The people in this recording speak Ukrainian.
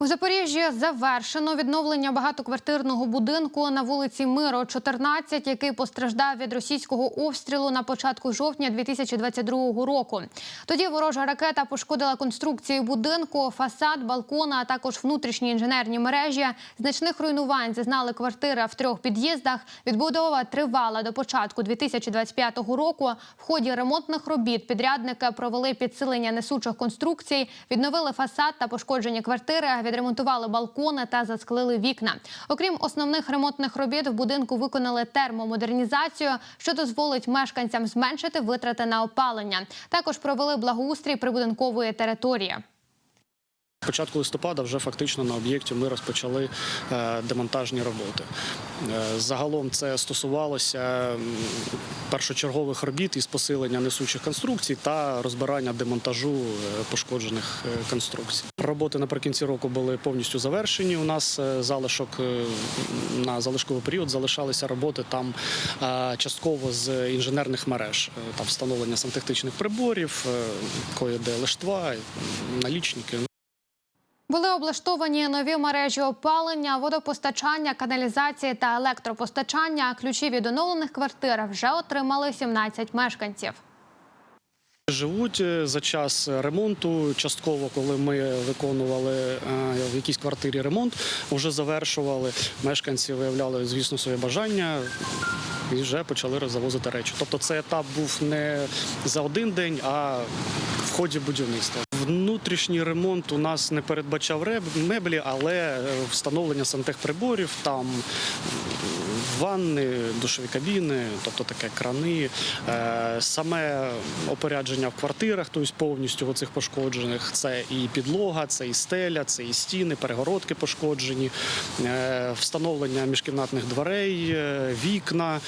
У Запоріжжі завершено відновлення багатоквартирного будинку на вулиці Миро, 14, який постраждав від російського обстрілу на початку жовтня 2022 року. Тоді ворожа ракета пошкодила конструкцію будинку, фасад, балкона, а також внутрішні інженерні мережі. Значних руйнувань зазнали квартири в трьох під'їздах. Відбудова тривала до початку 2025 року. В ході ремонтних робіт підрядники провели підсилення несучих конструкцій, відновили фасад та пошкоджені квартири, відремонтували балкони та засклили вікна. Окрім основних ремонтних робіт, в будинку виконали термомодернізацію, що дозволить мешканцям зменшити витрати на опалення. Також провели благоустрій прибудинкової території. Початку листопада вже фактично на об'єкті ми розпочали е, демонтажні роботи. Е, Загалом це стосувалося першочергових робіт із посилення несучих конструкцій та розбирання демонтажу е, пошкоджених конструкцій. Роботи наприкінці року були повністю завершені. У нас залишок на залишковий період залишалися роботи там частково з інженерних мереж, там встановлення сантехнічних приборів, е, кое-де лиштва, налічники. Були облаштовані нові мережі опалення, водопостачання, каналізації та електропостачання. Ключі від оновлених квартир вже отримали 17 мешканців. Живуть е, за час ремонту. Частково, коли ми виконували е, в якійсь квартирі ремонт, вже завершували. Мешканці виявляли, звісно, своє бажання і вже почали завозити речі. Тобто, цей етап був не за один день, а в ході будівництва. Внутрішній ремонт у нас не передбачав меблі, але е, встановлення сантехприборів, там ванни, душові кабіни, тобто таке крани, Е, саме опорядження в квартирах, тобто повністю оцих пошкоджених. Це і підлога, це і стеля, це і стіни, перегородки пошкоджені, е, встановлення міжкімнатних дверей, вікна.